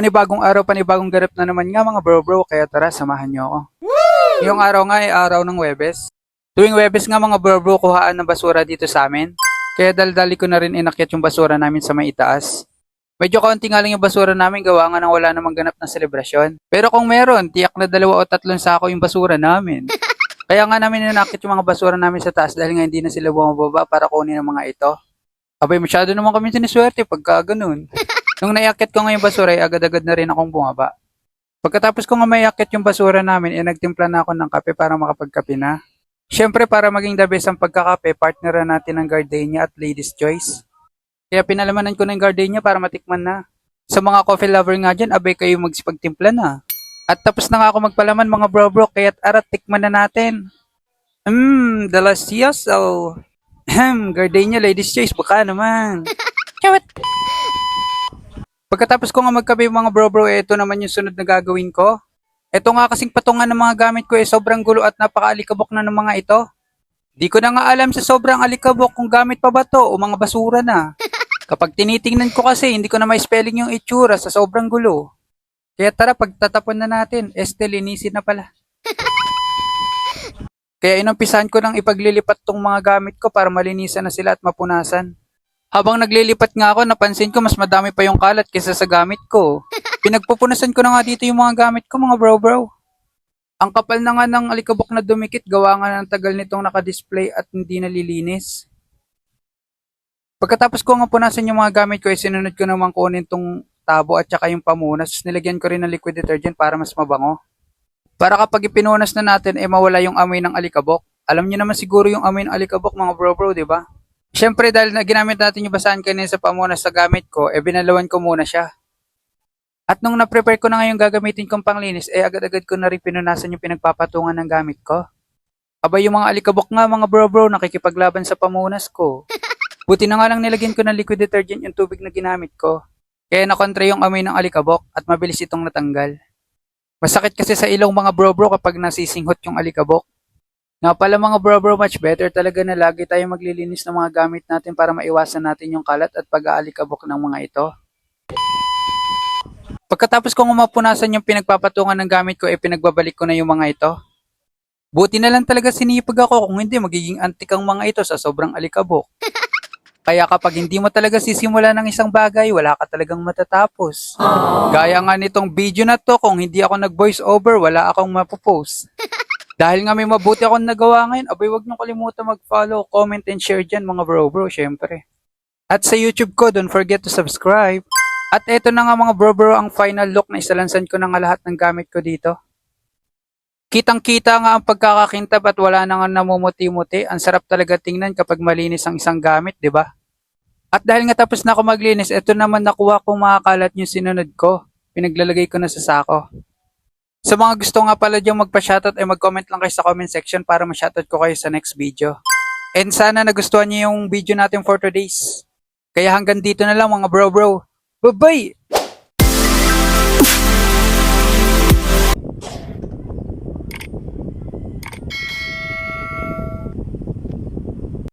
Panibagong araw, panibagong ganap na naman nga mga bro bro, kaya tara samahan niyo ako. Yung araw nga ay araw ng Webes. Tuwing Webes nga mga bro bro, kuhaan ng basura dito sa amin. Kaya daldali ko na rin inakyat yung basura namin sa may itaas. Medyo kaunti nga lang yung basura namin gawa nga nang wala namang ganap na selebrasyon. Pero kung meron, tiyak na dalawa o tatlong sako yung basura namin. Kaya nga namin inakit yung mga basura namin sa taas dahil nga hindi na sila bumababa para kunin ang mga ito. Abay, masyado naman kami siniswerte pagka ganun. Nung naiakit ko nga yung basura, ay agad-agad na rin akong bumaba. Pagkatapos ko nga maiakit yung basura namin, eh nagtimpla na ako ng kape para makapagkape na. Siyempre, para maging the best ang pagkakape, partneran natin ang Gardenia at Ladies Choice. Kaya pinalamanan ko ng Gardenia para matikman na. Sa mga coffee lover nga dyan, abay kayo magsipagtimpla na. At tapos na nga ako magpalaman mga bro bro, kaya't arat tikman na natin. Mmm, delicioso. Ahem, Gardenia Ladies Choice, baka naman. Chawat. Pagkatapos ko nga magkape mga bro bro, eh, ito naman yung sunod na gagawin ko. Ito nga kasing patungan ng mga gamit ko eh, sobrang gulo at napakaalikabok na ng mga ito. Di ko na nga alam sa sobrang alikabok kung gamit pa ba to o mga basura na. Kapag tinitingnan ko kasi, hindi ko na may spelling yung itsura sa sobrang gulo. Kaya tara, pagtatapon na natin, este linisin na pala. Kaya inumpisahan ko nang ipaglilipat tong mga gamit ko para malinisan na sila at mapunasan. Habang naglilipat nga ako, napansin ko mas madami pa yung kalat kaysa sa gamit ko. Pinagpupunasan ko na nga dito yung mga gamit ko, mga bro bro. Ang kapal na nga ng alikabok na dumikit, gawa nga ng tagal nitong nakadisplay at hindi nalilinis. Pagkatapos ko nga punasan yung mga gamit ko, eh, sinunod ko naman kunin tong tabo at saka yung pamunas. Nilagyan ko rin ng liquid detergent para mas mabango. Para kapag ipinunas na natin, eh mawala yung amoy ng alikabok. Alam niyo naman siguro yung amoy ng alikabok, mga bro bro, di ba? Siyempre, dahil na ginamit natin yung basahan kanina sa pamunas sa gamit ko, eh binalawan ko muna siya. At nung na-prepare ko na ngayon gagamitin kong panglinis, eh agad-agad ko na rin pinunasan yung pinagpapatungan ng gamit ko. Aba yung mga alikabok nga mga bro bro, nakikipaglaban sa pamunas ko. Buti na nga lang nilagyan ko ng liquid detergent yung tubig na ginamit ko. Kaya nakontra yung amoy ng alikabok at mabilis itong natanggal. Masakit kasi sa ilong mga bro bro kapag nasisinghot yung alikabok. Nga pala mga bro bro, much better talaga na lagi tayo maglilinis ng mga gamit natin para maiwasan natin yung kalat at pag-aalikabok ng mga ito. Pagkatapos kong mapunasan yung pinagpapatungan ng gamit ko, eh pinagbabalik ko na yung mga ito. Buti na lang talaga sinipag ako kung hindi magiging antik ang mga ito sa sobrang alikabok. Kaya kapag hindi mo talaga sisimula ng isang bagay, wala ka talagang matatapos. Gaya nga nitong video na to, kung hindi ako nag-voice over, wala akong mapopost. Dahil nga may mabuti akong nagawa ngayon, abay wag nyo kalimutan mag-follow, comment, and share dyan mga bro bro, syempre. At sa YouTube ko, don't forget to subscribe. At eto na nga mga bro bro, ang final look na isalansan ko na nga lahat ng gamit ko dito. Kitang-kita nga ang pagkakakintab at wala na nga namumuti-muti. Ang sarap talaga tingnan kapag malinis ang isang gamit, di ba? At dahil nga tapos na ako maglinis, eto naman nakuha kong mga kalat yung sinunod ko. Pinaglalagay ko na sa sako. Sa mga gusto nga pala diyang magpa-shoutout ay mag-comment lang kayo sa comment section para ma-shoutout ko kayo sa next video. And sana nagustuhan niyo yung video natin for today's. Kaya hanggang dito na lang mga bro bro. Bye-bye!